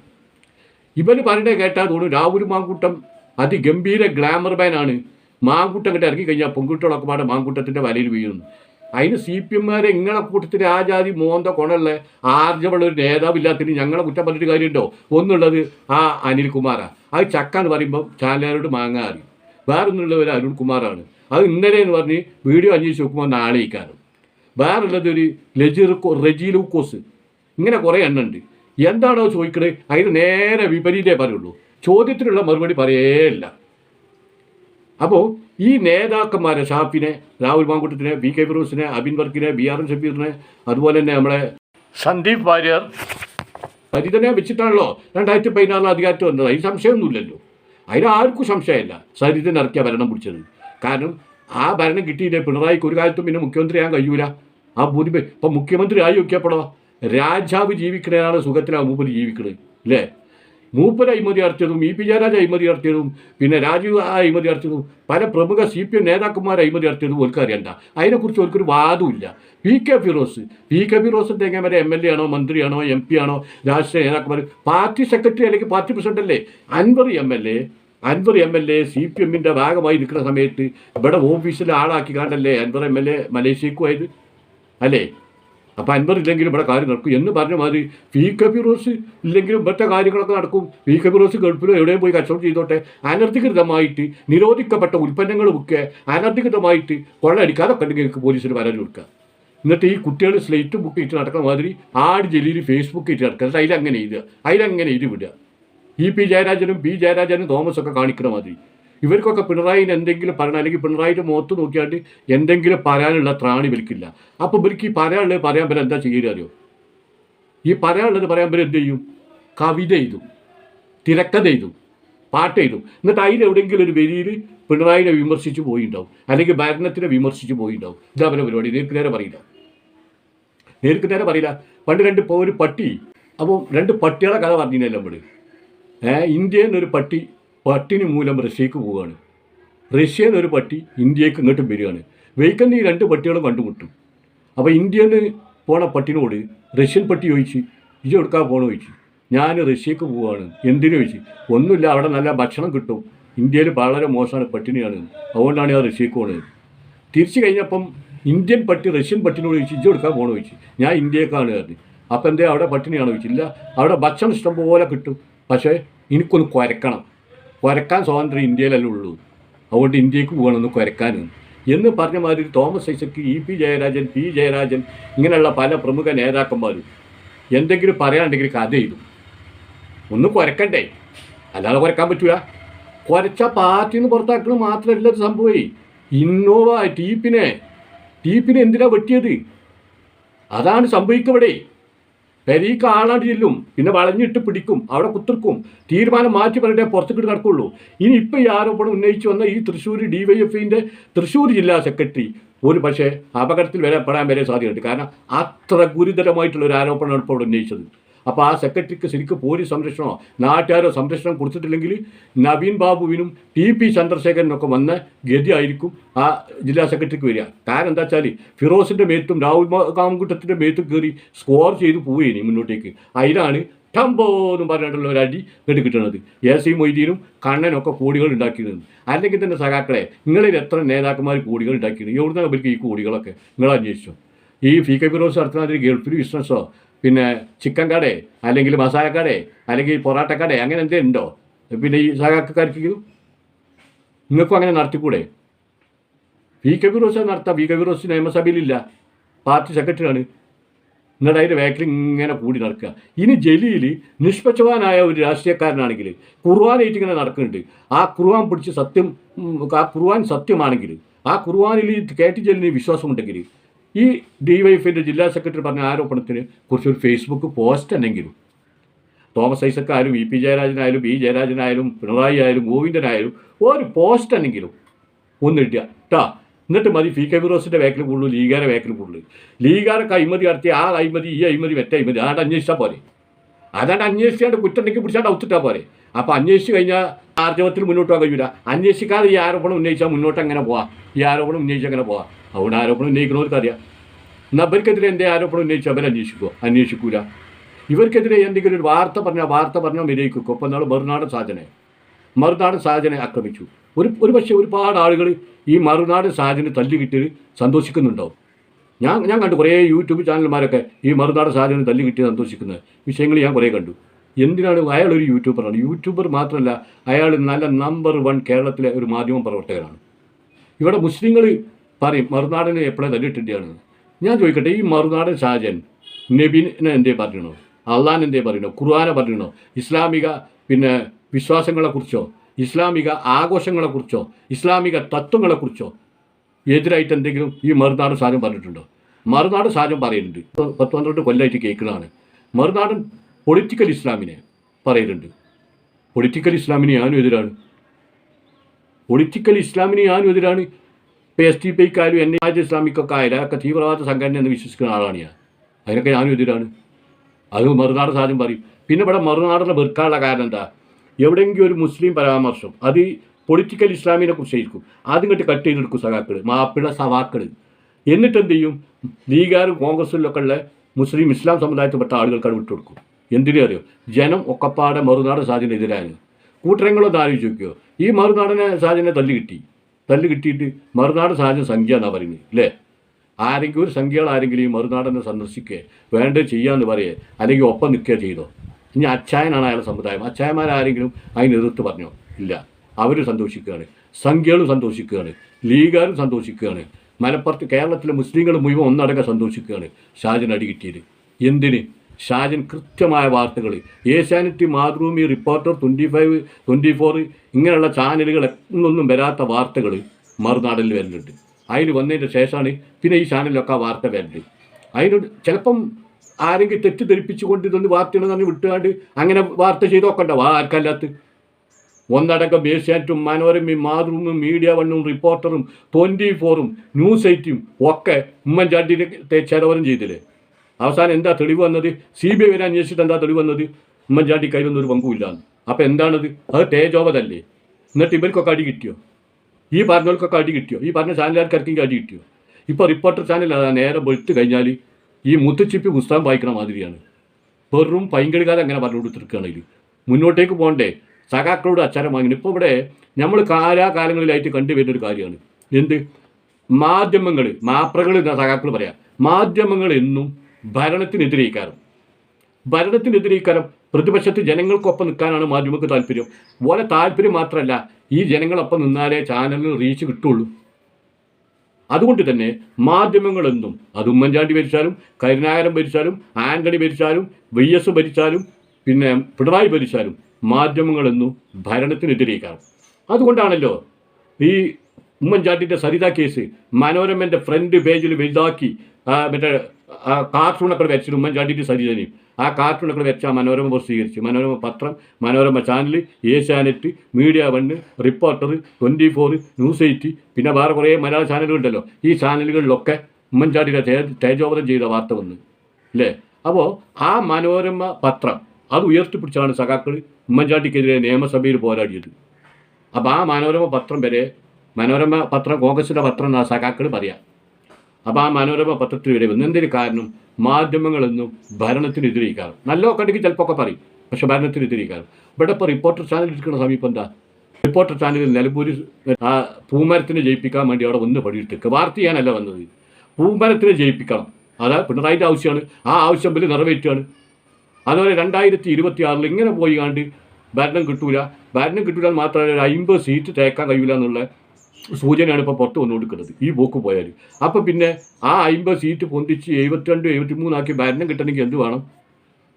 ഇവന് പറയണേ കേട്ടാൽ തോന്നുന്നു രാഹുൽ മാങ്കൂട്ടം അതിഗംഭീര ഗ്ലാമർ മാൻ ആണ് മാങ്കൂട്ടം കിട്ടി ഇറങ്ങി കഴിഞ്ഞാൽ പെൺകുട്ടികളൊക്കെ പാടെ മാങ്കൂട്ടത്തിന്റെ വലയിൽ വീഴുന്നു. അതിന് സി പി എമ്മാരെ ഇങ്ങളെ കൂട്ടത്തിൽ ആ ജാതി മോന്ത കൊണുള്ള ആർജമുള്ള ഒരു നേതാവില്ലാത്തതിന് ഞങ്ങളെ കുറ്റം പറഞ്ഞിട്ട് കാര്യമുണ്ടോ? ഒന്നുള്ളത് ആ അനിൽകുമാറാണ് അത് ചക്ക എന്ന് പറയുമ്പോൾ ചാനലുകാരോട് മാങ്ങാറി വേറൊന്നുള്ളവർ അരുൺകുമാറാണ്. അത് ഇന്നലെ എന്ന് പറഞ്ഞ് വീഡിയോ അന്വേഷിച്ച് നോക്കുമ്പോൾ നാളെയിക്കാനും വേറുള്ളത് ഒരു ലജി റെജീലൂക്കോസ് ഇങ്ങനെ കുറേ എണ്ണം ഉണ്ട് എന്താണോ ചോദിക്കണത് അതിന് നേരെ വിപരീതേ പറയുള്ളൂ. ചോദ്യത്തിനുള്ള മറുപടി പറയേയില്ല അപ്പോൾ ഈ നേതാക്കന്മാരെ ഷാഫിനെ രാഹുൽ മാങ്കുട്ടത്തിനെ വി കെ ഫിറോസിനെ അബിൻ വർക്കിനെ ബി ആർ എൻ ഷബീറിനെ അതുപോലെ തന്നെ നമ്മളെ സന്ദീപ് വാര്യർ. സരിതനെ വെച്ചിട്ടാണല്ലോ രണ്ടായിരത്തി പതിനാറിൽ അധികാരത്തിൽ വന്നത്. അതിന് സംശയമൊന്നുമില്ലല്ലോ. അതിന് ആർക്കും സംശയമില്ല. സരിതൻ ഇറക്കിയ ഭരണം പിടിച്ചത്. കാരണം ആ ഭരണം കിട്ടിയില്ലേ? പിണറായിക്ക് ഒരു കാലത്തും പിന്നെ മുഖ്യമന്ത്രിയാകാൻ കഴിയൂല. ആ ഭൂരി ഇപ്പം മുഖ്യമന്ത്രി ആയി നോക്കിയപ്പോഴോ രാജാവ് ജീവിക്കണേനാണ് സുഖത്തിലാണ് മൂപ്പര് ജീവിക്കണത് അല്ലേ? മൂപ്പര് അഴിമതി അർച്ചതും ഇ പി ജയരാജ് അഴിമതി അർച്ചതും പിന്നെ രാജീവ് അഴിമതി അർച്ചതും പല പ്രമുഖ സി പി എം നേതാക്കന്മാർ അഴിമതി നടത്തിയതും ഓർക്ക് അറിയണ്ട. അതിനെക്കുറിച്ച് ഓർക്കൊരു വാദമില്ല P K Firoz P K Firoz എന്തെങ്കിലും വരെ എം എൽ എ ആണോ മന്ത്രിയാണോ എം പി ആണോ രാഷ്ട്രീയ നേതാക്കന്മാർ പാർട്ടി സെക്രട്ടറി അല്ലെങ്കിൽ പാർട്ടി പ്രസിഡന്റ് അല്ലേ? Anvar M L A Anvar M L A C P എമ്മിന്റെ ഭാഗമായി നിൽക്കുന്ന സമയത്ത് ഇവിടെ ഓഫീസിൽ ആളാക്കി കാണല്ലേ അൻവർ എം എൽ എ മലേഷ്യക്കും ആയത് അല്ലേ? അപ്പം അൻവർ ഇല്ലെങ്കിലും ഇവിടെ കാര്യം നടക്കും. എന്ന് പറഞ്ഞ മാതിരി പി കെ ഫിറോസ് ഇല്ലെങ്കിലും മറ്റേ കാര്യങ്ങളൊക്കെ നടക്കും. പി കെ ഫിറോസ് ഗൾഫിലോ എവിടെയും പോയി കച്ചവടം ചെയ്തോട്ടെ. അനധികൃതമായിട്ട് നിരോധിക്കപ്പെട്ട ഉൽപ്പന്നങ്ങൾ വിൽക്കുക അനധികൃതമായിട്ട് കൊള്ളയടിക്കാതൊക്കെ ഉണ്ടെങ്കിൽ പോലീസിന് പരാതി കൊടുക്കുക. എന്നിട്ട് ഈ കുട്ടികൾ സ്ലേറ്റ് ബുക്ക് ചെയ്തിട്ട് നടക്കുന്ന മാതിരി ആട് ജലീൽ ഫേസ്ബുക്ക് ചെയ്തിട്ട് നടക്കുക. അതിലങ്ങനെ എഴുതുക. അതിലങ്ങനെ എഴുതി വിടുക. ഇ പി ജയരാജനും പി ജയരാജനും തോമസൊക്കെ കാണിക്കുന്ന മാതിരി. ഇവർക്കൊക്കെ പിണറായിന് എന്തെങ്കിലും പറയണം അല്ലെങ്കിൽ പിണറായിന്റെ മുഖത്ത് നോക്കിയാണ്ട് എന്തെങ്കിലും പറയാനുള്ള ത്രാണി ഇവർക്കില്ല. അപ്പോൾ ഇവർക്ക് ഈ പറയാനുള്ളത് പറയാൻ പറ്റും എന്താ ചെയ്യുക അറിയോ? ഈ പറയാനുള്ളത് പറയാൻ പറ്റും എന്ത് ചെയ്യും? കവിത എഴുതും തിരക്കഥ എഴുതും പാട്ട് എഴുതും. എന്നിട്ട് അതിൽ എവിടെയെങ്കിലും ഒരു വെരിയിൽ പിണറായിനെ വിമർശിച്ച് പോയിണ്ടാവും. അല്ലെങ്കിൽ ഭരണത്തിനെ വിമർശിച്ച് പോയിണ്ടാവും. ഇതാ പറയുന്ന പരിപാടി. നേർക്ക് നേരെ പറയില്ല. നേർക്ക് നേരെ പറയില്ല. പണ്ട് രണ്ട് ഇപ്പോൾ ഒരു പട്ടി. അപ്പോൾ രണ്ട് പട്ടികളെ കഥ പറഞ്ഞില്ല നമ്മൾ ഇന്ത്യയിൽ നിന്നൊരു പട്ടി പട്ടിണി മൂലം റഷ്യക്ക് പോവുകയാണ്. റഷ്യയിൽ ഒരു പട്ടി ഇന്ത്യയ്ക്ക് ഇങ്ങോട്ടും വരികയാണ്. വെയ്ക്കുന്ന ഈ രണ്ട് പട്ടികളും കണ്ടുമുട്ടും. അപ്പോൾ ഇന്ത്യയിൽ നിന്ന് പോണ പട്ടിനോട് റഷ്യൻ പട്ടി ചോദിച്ച് ഇജ് എടുക്കാൻ പോകണം ചോദിച്ചു. ഞാൻ റഷ്യക്ക് പോവുകയാണ്. എന്തിനു ചോദിച്ചു? ഒന്നുമില്ല അവിടെ നല്ല ഭക്ഷണം കിട്ടും. ഇന്ത്യയിൽ വളരെ മോശമാണ് പട്ടിണിയാണ്. അതുകൊണ്ടാണ് ഞാൻ റഷ്യക്ക് പോകുന്നത് തിരിച്ചു കഴിഞ്ഞപ്പം ഇന്ത്യൻ പട്ടി റഷ്യൻ പട്ടിനോട് ചോദിച്ചു ഇജ് എടുക്കാൻ പോകണം ചോദിച്ചു. ഞാൻ ഇന്ത്യക്കാണ് പറഞ്ഞു. അപ്പം എന്തേ അവിടെ പട്ടിണിയാണോ ചോദിച്ചില്ല. അവിടെ ഭക്ഷണം ഇഷ്ടം പോലെ കിട്ടും. പക്ഷേ എനിക്കൊന്ന് കുരക്കണം. കുരക്കാൻ സ്വാതന്ത്ര്യം ഇന്ത്യയിലല്ലേ ഉള്ളൂ. അതുകൊണ്ട് ഇന്ത്യയ്ക്ക് പോകണമെന്ന് കുരക്കാനും എന്ന് പറഞ്ഞ മാതിരി Thomas Isaac E P Jayarajan P Jayarajan ഇങ്ങനെയുള്ള പല പ്രമുഖ നേതാക്കന്മാരും എന്തെങ്കിലും പറയാനുണ്ടെങ്കിൽ കഥ ഒന്ന് കുരക്കണ്ടേ അല്ലാതെ കുരക്കാൻ പറ്റൂല. കുരച്ച പാർട്ടിന്ന് പുറത്താക്കുന്നത് മാത്രമല്ല ഒരു സംഭവമേ ഇന്നോവ ടീപ്പിനെ ടീപ്പിനെ എന്തിനാ വെട്ടിയത്? അതാണ് സംഭവിക്കവിടെ. പെരീക്ക് ആളാണ്ട് ചെല്ലും പിന്നെ വളഞ്ഞിട്ട് പിടിക്കും അവിടെ കുത്തിർക്കും തീരുമാനം മാറ്റി പറഞ്ഞിട്ടേ പുറത്തേക്ക് നടക്കുള്ളൂ. ഇനി ഇപ്പം ഈ ആരോപണം ഉന്നയിച്ചു വന്ന ഈ തൃശ്ശൂർ ഡി വൈ എഫ് ഐന്റെ തൃശ്ശൂർ ജില്ലാ സെക്രട്ടറി ഒരു പക്ഷേ അപകടത്തിൽ വരെ പെടാൻ വരെ സാധ്യതയുണ്ട്. കാരണം അത്ര ഗുരുതരമായിട്ടുള്ള ഒരു ആരോപണമാണ് ഇപ്പോൾ ഉന്നയിച്ചത്. അപ്പോൾ ആ സെക്രട്ടറിക്ക് ശരിക്കും പോലീസ് സംരക്ഷണമോ? നാട്ടുകാരോ സംരക്ഷണം കൊടുത്തിട്ടില്ലെങ്കിൽ നവീൻ ബാബുവിനും ടി പി ചന്ദ്രശേഖരനൊക്കെ വന്ന ഗതിയായിരിക്കും ആ ജില്ലാ സെക്രട്ടറിക്ക് വരിക. കാരണം എന്താ വെച്ചാൽ ഫിറോസിന്റെ മേത്തും രാഹുൽ കാമകുട്ടത്തിന്റെ മേത്തും കയറി സ്കോർ ചെയ്ത് പോവുകയാണ് മുന്നോട്ടേക്ക്. അതിലാണ് ടംബോ എന്നും പറഞ്ഞിട്ടുള്ള ഒരു അടി ഇങ്ങോട്ട് കിട്ടുന്നത് എ സി മൊയ്തീനും കണ്ണനൊക്കെ കോടികൾ ഉണ്ടാക്കിയിരുന്നു അല്ലെങ്കിൽ തന്നെ സഖാക്കളെ നിങ്ങളിൽ എത്ര നേതാക്കന്മാർ കോടികൾ ഉണ്ടാക്കിയിരുന്നു എവിടുന്ന അവർക്ക് ഈ കോടികളൊക്കെ? നിങ്ങൾ അന്വേഷിച്ചു. ഈ ഫി കെ ഫിറോസ് നടത്തുന്ന ഗൾഫിൽ ബിസിനസ്സോ പിന്നെ ചിക്കൻ കടേ അല്ലെങ്കിൽ മസാല കടേ അല്ലെങ്കിൽ പൊറാട്ട കടേ അങ്ങനെ എന്തേ ഉണ്ടോ? പിന്നെ ഈ സഹാക്കാർക്ക് നിങ്ങൾക്കും അങ്ങനെ നടത്തിക്കൂടെ? വി കെ ഫിറോസ് നടത്താം. വി കെ ഫിറോസ് നിയമസഭയിലില്ല. പാർട്ടി സെക്രട്ടറിയാണ്. എന്നിട്ട് അതിന്റെ ബാക്കിൽ ഇങ്ങനെ കൂടി നടക്കുക. ഇനി ജലീൽ നിഷ്പക്ഷവാനായ ഒരു രാഷ്ട്രീയക്കാരനാണെങ്കിൽ കുർവാനായിട്ട് ഇങ്ങനെ നടക്കുന്നുണ്ട്. ആ ഖുർആൻ പിടിച്ച് സത്യം ആ ഖുർആൻ സത്യമാണെങ്കിൽ ആ കുർവാനിൽ കേട്ടി ടി ജലീലിന് വിശ്വാസമുണ്ടെങ്കിൽ ഈ ഡി വൈഎഫിന്റെ ജില്ലാ സെക്രട്ടറി പറഞ്ഞ ആരോപണത്തിന് കുറിച്ച് ഒരു ഫേസ്ബുക്ക് പോസ്റ്റ് അല്ലെങ്കിലും തോമസ് ഐസക് ആയാലും ഇ പി ജയരാജനായാലും ബി ജയരാജനായാലും പിണറായി ആയാലും ഗോവിന്ദനായാലും ഒരു പോസ്റ്റ് അല്ലെങ്കിലും ഒന്നിടുക ട്ടാ എന്നിട്ട് മതി ഫി കെ ഫിറോസിന്റെ വേക്കിൽ കൂടുതൽ ലീഗാരെ വേക്കിൽ കൂടുതൽ ലീഗാരൊക്കെ അഴിമതി നടത്തി ആ അഴിമതി ഈ അഴിമതി മറ്റേ അഴിമതി അതാണ്ട് അന്വേഷിച്ചാൽ പോരെ. അതാണ്ട് അന്വേഷിച്ചാണ്ട് കുറ്റണ്ടെങ്കിൽ പിടിച്ചാണ്ട് ഔത്തിട്ടാൽ പോരെ. അപ്പോൾ അന്വേഷിച്ച് കഴിഞ്ഞാൽ ആർജവത്തിൽ മുന്നോട്ട് പോകാൻ കഴിയില്ല അന്വേഷിക്കാതെ ഈ ആരോപണം ഉന്നയിച്ചാൽ മുന്നോട്ട് അങ്ങനെ പോവാം? ഈ ആരോപണം ഉന്നയിച്ചാൽ അങ്ങനെ പോവാം? അതുകൊണ്ട് ആരോപണം ഉന്നയിക്കുന്നവർക്ക് അറിയാം. എന്നാൽ അവർക്കെതിരെ എന്റെ ആരോപണം ഉന്നയിച്ച് അവർ അന്വേഷിക്കുമോ അന്വേഷിക്കൂല. ഇവർക്കെതിരെ എന്തെങ്കിലും ഒരു വാർത്ത പറഞ്ഞാൽ വാർത്ത പറഞ്ഞാൽ വിനയിക്കും ഒപ്പം നാൾ മറുനാടൻ സാധനെ മറുനാടൻ സാധനെ ആക്രമിച്ചു. ഒരു ഒരു പക്ഷേ ഒരുപാട് ആളുകൾ ഈ മറുനാടൻ സാധനം തല്ലി കിട്ടിയത് സന്തോഷിക്കുന്നുണ്ടാവും. ഞാൻ ഞാൻ കണ്ടു കുറേ യൂട്യൂബ് ചാനൽമാരൊക്കെ ഈ മറുനാടൻ സാധനം തല്ലി കിട്ടി സന്തോഷിക്കുന്ന. വിഷയങ്ങൾ ഞാൻ കുറേ കണ്ടു. എന്തിനാണ് അയാൾ ഒരു യൂട്യൂബറാണ് യൂട്യൂബർ മാത്രമല്ല അയാൾ നല്ല നമ്പർ വൺ കേരളത്തിലെ ഒരു മാധ്യമ പ്രവർത്തകനാണ്. ഇവിടെ മുസ്ലിങ്ങൾ പറയും മറുനാടന് എപ്പോഴേ തല്ലിട്ടിട്ടാണ് ഞാൻ ചോദിക്കട്ടെ ഈ മറുനാടൻ ഷാജൻ നബീനെ എന്തേ പറയണോ അള്ളാൻ എന്തേ പറയണോ ഖുർആാനെ പറയണോ ഇസ്ലാമിക പിന്നെ വിശ്വാസങ്ങളെക്കുറിച്ചോ ഇസ്ലാമിക ആഘോഷങ്ങളെക്കുറിച്ചോ ഇസ്ലാമിക തത്വങ്ങളെക്കുറിച്ചോ എതിരായിട്ട് എന്തെങ്കിലും ഈ മറുനാടൻ സാധനം പറഞ്ഞിട്ടുണ്ടോ? മറുനാടൻ സാധനം പറയുന്നുണ്ട്. പത്ത് പന്ത്രണ്ട് കൊല്ലമായിട്ട് കേൾക്കുന്നതാണ്. മറുനാടൻ പൊളിറ്റിക്കൽ ഇസ്ലാമിനെ പറയുന്നുണ്ട്. പൊളിറ്റിക്കൽ ഇസ്ലാമിന് ഞാനും എതിരാണ്? പൊളിറ്റിക്കൽ ഇസ്ലാമിന് ഞാനും എതിരാണ്? ഇപ്പോൾ എസ് ടി പിക്കാരും എൻ ഐ ഇസ്ലാമിക്കൊക്കെ ആയാലും അതൊക്കെ തീവ്രവാദ സംഘടന എന്ന് വിശ്വസിക്കുന്ന ആളാണ് ഞാൻ. അതിനൊക്കെ ഞാനും എതിരാണ്. അത് മറുനാട് സാധ്യം പറയും. പിന്നെ ഇവിടെ മറുനാടിനെ വെറുക്കാനുള്ള കാരണം എന്താ? എവിടെയെങ്കിലും ഒരു മുസ്ലിം പരാമർശം അത് പൊളിറ്റിക്കൽ ഇസ്ലാമിനെ കുറിച്ചായിരിക്കും. ആദ്യം കണ്ട് കട്ട് ചെയ്തെടുക്കും സഖാക്കൾ മാപ്പിള സവാക്കൾ എന്നിട്ട് എന്ത് ചെയ്യും ലീഗാരും കോൺഗ്രസിലൊക്കെ ഉള്ള മുസ്ലിം ഇസ്ലാം സമുദായത്തിൽപ്പെട്ട ആളുകൾക്കാണ് വിട്ടുകൊടുക്കും എന്തിനു അറിയോ? ജനം ഒക്കപ്പാടെ മറുനാടൻ സാധ്യത എതിരാണ്. കൂട്ടരങ്ങളൊന്ന് ആലോചിച്ച് നോക്കിയോ? ഈ മറുനാടനെ സാധ്യതയെ തല്ലി കിട്ടി. തല്ലി കിട്ടിയിട്ട് മറുനാട് സാധ്യത സംഖ്യ എന്നാണ് പറയുന്നത് അല്ലേ ആരെങ്കിലും ഒരു സംഖ്യകൾ ആരെങ്കിലും ഈ മറുനാടനെ സന്ദർശിക്കുക വേണ്ടത് ചെയ്യാമെന്ന് പറയേ അല്ലെങ്കിൽ ഒപ്പം നിൽക്കുക ചെയ്തോ? ഇനി അച്ചായനാണ് അയാളുടെ സമുദായം അച്ചായന്മാരാരെങ്കിലും അതിന് എതിർത്ത് പറഞ്ഞോ? ഇല്ല. അവർ സന്തോഷിക്കുകയാണ്. സംഖ്യകളും സന്തോഷിക്കുകയാണ്. ലീഗുകാരും സന്തോഷിക്കുകയാണ്. മലപ്പുറത്ത് കേരളത്തിലെ മുസ്ലിങ്ങൾ മുഴുവൻ ഒന്നടങ്കം സന്തോഷിക്കുകയാണ് ഷാജൻ അടി കിട്ടിയത്. എന്തിന്? ഷാജൻ കൃത്യമായ വാർത്തകൾ Asianet Mathrubhumi reporter twenty five twenty four ഇങ്ങനെയുള്ള ചാനലുകൾ എന്നൊന്നും വരാത്ത വാർത്തകൾ മറുനാടിൽ വരുന്നുണ്ട്. അതിൽ വന്നതിന്റെ ശേഷമാണ് പിന്നെ ഈ ചാനലിലൊക്കെ ആ വാർത്ത വരുന്നത്. അതിനോട് ചിലപ്പം ആരെങ്കിലും തെറ്റിദ്ധരിപ്പിച്ചുകൊണ്ട് ഇതൊന്ന് വാർത്തയാണെന്ന് പറഞ്ഞ് വിട്ടുകാണ്ട് അങ്ങനെ വാർത്ത ചെയ്ത് നോക്കണ്ടാവും ആ ആർക്കല്ലാത്ത? ഒന്നടക്കം ഏഷ്യാറ്റും മനോരമയും മാതൃഭൂമിയും മീഡിയ വണ്ണും റിപ്പോർട്ടറും ട്വന്റി ഫോറും ന്യൂസ് എയ്റ്റും ഒക്കെ ഉമ്മൻചാണ്ടിനെ ചെലവരം ചെയ്തില്ലേ? അവസാനം എന്താ തെളിവ് വന്നത്? സി ബി ഐ വരെ അന്വേഷിച്ചിട്ട് എന്താ തെളിവ് വന്നത്? ഉമ്മൻചാണ്ടി കയ്യിലൊന്നും ഒരു പങ്കുമില്ലാന്ന് അപ്പം എന്താണത്? അത് തേജോവതല്ലേ. എന്നിട്ട് ഇവർക്കൊക്കെ അടി കിട്ടിയോ? ഈ പറഞ്ഞവർക്കൊക്കെ അടി കിട്ടിയോ? ഈ പറഞ്ഞ ചാനലുകാർക്കാർക്കെങ്കിലും അടി കിട്ടിയോ? ഇപ്പോൾ റിപ്പോർട്ടർ ചാനൽ നേരെ വെളുത്ത് കഴിഞ്ഞാൽ ഈ മുത്തുച്ചിപ്പി പുസ്തകം വായിക്കണ മാതിരിയാണ്. വെറും പൈങ്കടികാലം അങ്ങനെ പറഞ്ഞു കൊടുത്തിരിക്കുകയാണെങ്കിൽ മുന്നോട്ടേക്ക് പോകണ്ടേ? സഖാക്കളോട് അച്ചാരം വാങ്ങി ഇപ്പോൾ ഇവിടെ നമ്മൾ കാലാകാലങ്ങളിലായിട്ട് കണ്ടുവരുന്ന ഒരു കാര്യമാണ്. എന്ത്? മാധ്യമങ്ങൾ മാപ്രകൾ എന്ന സഖാക്കൾ പറയാം. മാധ്യമങ്ങൾ എന്നും ഭരണത്തിനെതിരേക്കാരം. ഭരണത്തിനെതിരേക്കാരം പ്രതിപക്ഷത്ത് ജനങ്ങൾക്കൊപ്പം നിൽക്കാനാണ് മാധ്യമങ്ങൾക്ക് താല്പര്യം. പോലെ താല്പര്യം മാത്രമല്ല ഈ ജനങ്ങളൊപ്പം നിന്നാലേ ചാനലിന് റീച്ച് കിട്ടുള്ളൂ. അതുകൊണ്ട് തന്നെ മാധ്യമങ്ങളെന്നും അത് ഉമ്മൻചാണ്ടി ഭരിച്ചാലും കരുണാകരൻ ഭരിച്ചാലും ആന്റണി ഭരിച്ചാലും വി എസ് ഭരിച്ചാലും പിന്നെ പിണറായി ഭരിച്ചാലും മാധ്യമങ്ങളെന്നും ഭരണത്തിനെതിരേക്കാണ് അതുകൊണ്ടാണല്ലോ ഈ ഉമ്മൻചാണ്ടിന്റെ സരിത കേസ് മനോരമന്റെ ഫ്രണ്ട് പേജിൽ വലുതാക്കി മറ്റേ കാർട്ടൂണൊക്കെ വെച്ചിട്ട് ഉമ്മൻചാണ്ടിന്റെ സരിതനെയും ആ കാർട്ടൂണൊക്കെ വെച്ച മനോരമ പ്രസിദ്ധീകരിച്ചു മനോരമ പത്രം Manorama channel Asianet media one reporter twenty four news eight പിന്നെ വേറെ കുറേ മലയാള ചാനലുകളുണ്ടല്ലോ ഈ ചാനലുകളിലൊക്കെ ഉമ്മൻചാണ്ടിയുടെ തേ തേജോവധം ചെയ്ത വാർത്ത വന്നു. അല്ലേ? അപ്പോൾ ആ മനോരമ പത്രം അത് ഉയർത്തിപ്പിടിച്ചാണ് സഖാക്കൾ ഉമ്മൻചാണ്ടിക്കെതിരെ നിയമസഭയിൽ പോരാടിയത്. അപ്പോൾ ആ മനോരമ പത്രം വരെ മനോരമ പത്രം കോൺഗ്രസിന്റെ പത്രം എന്നാണ് സഖാക്കൾ പറയാം. അപ്പോൾ ആ മനോരമ പത്രത്തിൽ വരെ വന്നു എന്തിനു കാരണം? മാധ്യമങ്ങളെന്നും ഭരണത്തിനെതിരേക്കാറ് നല്ല ഉണ്ടെങ്കിൽ ചിലപ്പോൾ ഒക്കെ പറയും. പക്ഷെ ഭരണത്തിനെതിരേക്കാറ് ഇവിടെ ഇപ്പോൾ റിപ്പോർട്ടർ ചാനൽ എടുക്കുന്ന സമീപം എന്താ? റിപ്പോർട്ടർ ചാനലിൽ നിലമ്പൂര് ആ പൂമരത്തിനെ ജയിപ്പിക്കാൻ വേണ്ടി അവിടെ ഒന്ന് പടിയെടുത്തേക്ക്. വാർത്ത ചെയ്യാനല്ല വന്നത്. പൂമരത്തിനെ ജയിപ്പിക്കണം. അതാ പിണറായിന്റെ ആവശ്യമാണ്. ആ ആവശ്യം വലിയ നിറവേറ്റുകയാണ്. അതുപോലെ രണ്ടായിരത്തി ഇരുപത്തി ആറിൽ ഇങ്ങനെ പോയി കണ്ട് ഭരണം കിട്ടൂല. ഭരണം കിട്ടൂല മാത്രമല്ല ഒരു അമ്പത് സീറ്റ് തേക്കാൻ കഴിയില്ല എന്നുള്ള സൂചനയാണ് ഇപ്പോൾ പുറത്ത് വന്നു കൊടുക്കുന്നത്. ഈ പോക്ക് പോയാൽ അപ്പോൾ പിന്നെ ആ അമ്പത് സീറ്റ് പൊന്തിച്ച് എഴുപത്തിരണ്ട് എഴുപത്തി മൂന്നാക്കി ഭരണം കിട്ടണമെങ്കിൽ എന്ത് വേണം?